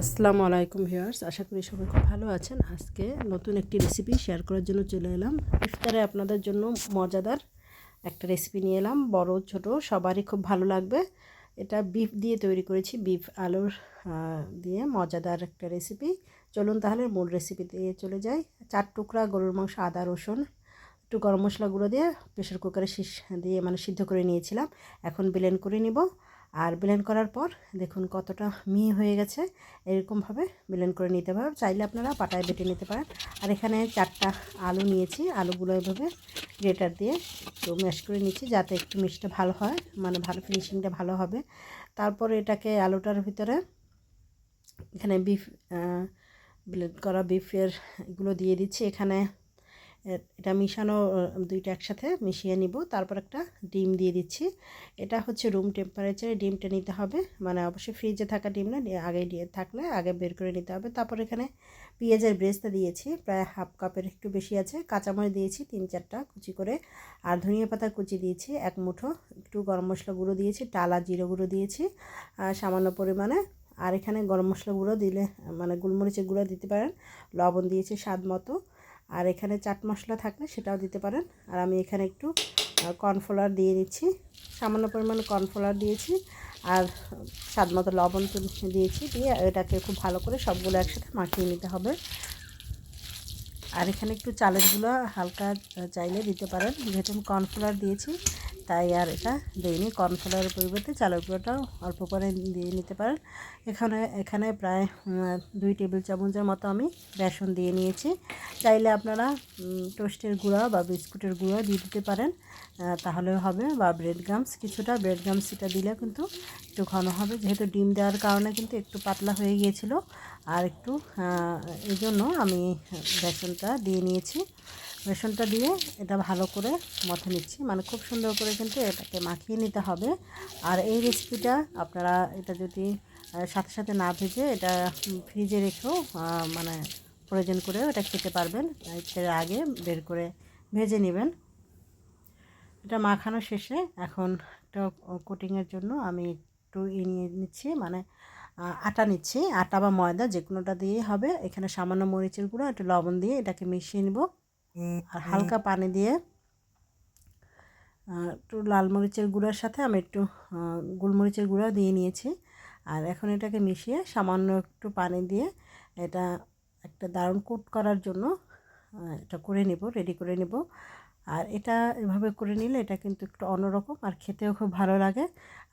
আসসালামু আলাইকুম ভিউয়ার্স, আশা করি সবাই খুব ভালো আছেন। আজকে নতুন একটি রেসিপি শেয়ার করার জন্য চলে এলাম। ইফতারে আপনাদের জন্য মজাদার একটা রেসিপি নিয়ে এলাম। বড়, ছোট, সবারই খুব ভালো লাগবে। এটা বিফ দিয়ে তৈরি করেছি বিফ আলুর দিয়ে মজাদার একটা রেসিপি চলুন তাহলে মূল রেসিপি দিয়ে চলে যাই। চার টুকরা গরুর মাংস, আদা, রসুন, একটু গরম মশলা গুঁড়ো দিয়ে প্রেশার কুকারে দিয়ে মানে সিদ্ধ করে নিয়েছিলাম। এখন ব্লেন্ড করে নিব। আর ব্লেন্ড করার পর দেখুন কতটা মিহি হয়ে গেছে। এরকমভাবে ব্লেন্ড করে নিতে পারেন চাইলে আপনারা পাটায় বেটে নিতে পারেন। আর এখানে চারটা আলু নিয়েছি। আলুগুলো এভাবে গ্রেটার দিয়ে একটু ম্যাশ করে নিচ্ছি যাতে একটু মিষ্টি ভালো হয় মানে ভালো ফিনিশিংটা ভালো হবে। তারপর এটাকে আলুটার ভিতরে এখানে বিফ ব্লেন্ড করা বিফের এগুলো দিয়ে দিচ্ছি। এখানে এটা মিশানো দুইটা একসাথে মিশিয়ে নিব। তারপর একটা ডিম দিয়ে দিচ্ছি। এটা হচ্ছে রুম টেম্পারেচারে ডিমটা নিতে হবে। মানে অবশ্যই ফ্রিজে থাকা ডিম না আগে দিয়ে থাকলে আগে বের করে নিতে হবে। তারপর এখানে পেঁয়াজের ব্রেস্তা দিয়েছি, প্রায় হাফ কাপের একটু বেশি আছে। কাঁচামরিচ দিয়েছি তিন চারটা কুচি করে। আর ধনিয়া পাতা কুচি দিয়েছি এক মুঠো। একটু গরম মশলা গুঁড়ো দিয়েছি, টালা জিরে গুঁড়ো দিয়েছি, আর সামান্য পরিমাণে। আর এখানে গরম মশলা গুঁড়ো দিলে মানে গোলমরিচের গুঁড়ো দিতে পারেন। লবণ দিয়েছি স্বাদ মতো। আর এখানে চাট মশলা থাকলে সেটাও দিতে পারেন। আর আমি এখানে একটু কর্নফ্লাওয়ার দিয়ে দিচ্ছি। সামান্য পরিমাণে কর্নফ্লাওয়ার দিয়েছি আর স্বাদ মতো লবণ দিয়েছি দিয়ে এটাকে খুব ভালো করে সবগুলো একসাথে মাখিয়ে নিতে হবে। আর এখানে একটু চালেরগুলো হালকা চাইলে দিতে পারেন। যেহেতু আমি কর্নফ্লাওয়ার দিয়েছি তাই আর এটা দিইনি। কর্নফ্লাওয়ারের পরিবর্তে চালের গুঁড়োটাও অল্প করে দিয়ে নিতে পারেন। এখানে এখানে প্রায় দুই টেবিল চামচের মতো আমি বেসন দিয়ে নিয়েছি। চাইলে আপনারা টোস্টের গুঁড়া বা বিস্কুটের গুঁড়া দিয়ে দিতে পারেন। তাহলেও হবে বা ব্রেড গামস কিছুটা ব্রেড গামস এটা দিলে কিন্তু একটু ঘন হবে। যেহেতু ডিম দেওয়ার কারণে কিন্তু একটু পাতলা হয়ে গিয়েছিল। আর একটু এই জন্য আমি বেসনটা দিয়ে নিয়েছি। বেসনটা দিয়ে এটা ভালো করে মথে নিচ্ছি। মানে খুব সুন্দর করে কিন্তু এটাকে মাখিয়ে নিতে হবে। আর এই রেসিপিটা আপনারা এটা যদি সাথে সাথে না ভেজে এটা ফ্রিজে রেখেও মানে প্রয়োজন করেও এটা খেতে পারবেন। এর আগে বের করে ভেজে নেবেন। এটা মাখানো শেষে এখন একটা কোটিংয়ের জন্য আমি একটু ই নিয়ে নিচ্ছি। মানে আটা নিচ্ছি। আটা বা ময়দা যে কোনোটা দিয়েই হবে। এখানে সামান্য মরিচের গুঁড়ো, একটু লবণ দিয়ে এটাকে মিশিয়ে নিব। আর হালকা পানি দিয়ে একটু লাল মরিচের গুঁড়ার সাথে আমি একটু গোলমরিচের গুঁড়া দিয়ে নিয়েছি। আর এখন এটাকে মিশিয়ে সামান্য একটু পানি দিয়ে এটা একটা দারুণ কুট করার জন্য এটা করে নিব রেডি করে নিব। আর এটা এভাবে করে নিলে এটা কিন্তু একটু অন্যরকম আর খেতেও খুব ভালো লাগে।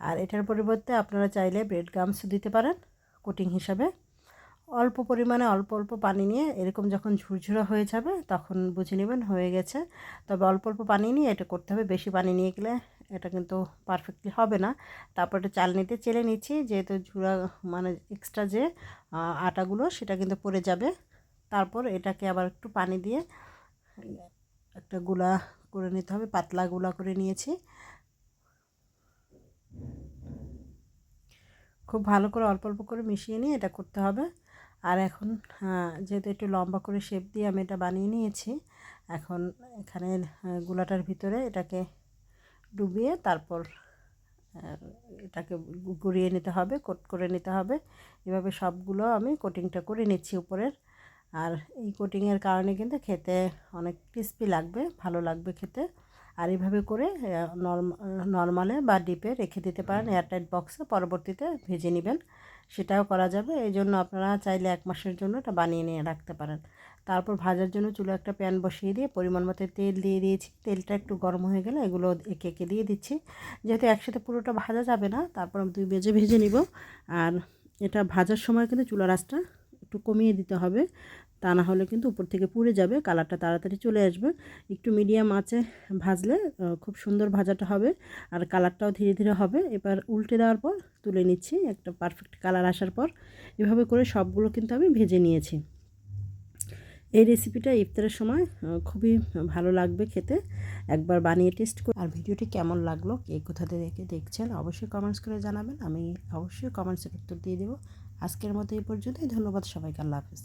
আর এটার পরিবর্তে আপনারা চাইলে ব্রেড গামস দিতে পারেন কোটিং হিসাবে। অল্প পরিমাণে অল্প অল্প পানি নিয়ে এরকম যখন ঝুরঝুরা হয়ে যাবে তখন বুঝে নেবেন হয়ে গেছে। তবে অল্প অল্প পানি নিয়ে এটা করতে হবে। বেশি পানি নিয়ে গেলে এটা কিন্তু পারফেক্টলি হবে না। তারপর এটা চালনিতে চেলে নিচ্ছি। যেহেতু ঝুড়া মানে এক্সট্রা যে আটাগুলো সেটা কিন্তু পড়ে যাবে। তারপর এটাকে আবার একটু পানি দিয়ে একটা গুলা করে নিতে হবে। পাতলা গুলা করে নিয়েছি। খুব ভালো করে অল্প অল্প করে মিশিয়ে নিয়ে এটা করতে হবে। আর এখন যেহেতু একটু লম্বা করে শেপ দিয়ে আমি এটা বানিয়ে নিয়েছি, এখন এখানে গুলাটার ভিতরে এটাকে ডুবিয়ে তারপর এটাকে গুঁড়িয়ে নিতে হবে, কোট করে নিতে হবে। এভাবে সবগুলো আমি কোটিংটা করে নিচ্ছি উপরের। আর এই কোটিংয়ের কারণে কিন্তু খেতে অনেক ক্রিস্পি লাগবে, ভালো লাগবে খেতে। আর এইভাবে করে নর্মালে বা ডিপে রেখে দিতে পারেন এয়ারটাইট বক্সে পরবর্তীতে ভেজে নেবেন। সেটাও করা যাবে। এই জন্য আপনারা চাইলে এক মাসের জন্য এটা বানিয়ে নিয়ে রাখতে পারেন। তারপর ভাজার জন্য চুলো একটা প্যান বসিয়ে দিয়ে পরিমাণ মতো তেল দিয়ে দিয়েছি। তেলটা একটু গরম হয়ে গেলে এগুলো একে একে দিয়ে দিচ্ছি। যেহেতু একসাথে পুরোটা ভাজা যাবে না, তারপর আমি দুই বেজে ভেজে নিব। আর এটা ভাজার সময় কিন্তু চুলার আঁচটা একটু কমিয়ে দিতে হবে। তা না হলে কিন্তু উপর থেকে পুড়ে যাবে, কালারটা তাড়াতাড়ি চলে আসবে। একটু মিডিয়াম আঁচে ভাজলে খুব সুন্দর ভাজাটা হবে আর কালারটাও ধীরে ধীরে হবে। এবার উল্টে দেওয়ার পর তুলে নিচ্ছি একটা পারফেক্ট কালার আসার পর। এভাবে করে সবগুলো কিন্তু আমি ভেজে নিয়েছি। এই রেসিপিটা ইফতারের সময় খুবই ভালো লাগবে খেতে। একবার বানিয়ে টেস্ট করে আর ভিডিওটি কেমন লাগল, কে কোথা থেকে দেখছেন, অবশ্যই কমেন্টস করে জানাবেন। আমি অবশ্যই কমেন্টসের উত্তর দিয়ে দেবো। আজকের মতো এই পর্যন্তই, ধন্যবাদ সবাইকে, আল্লাহ হাফিজ।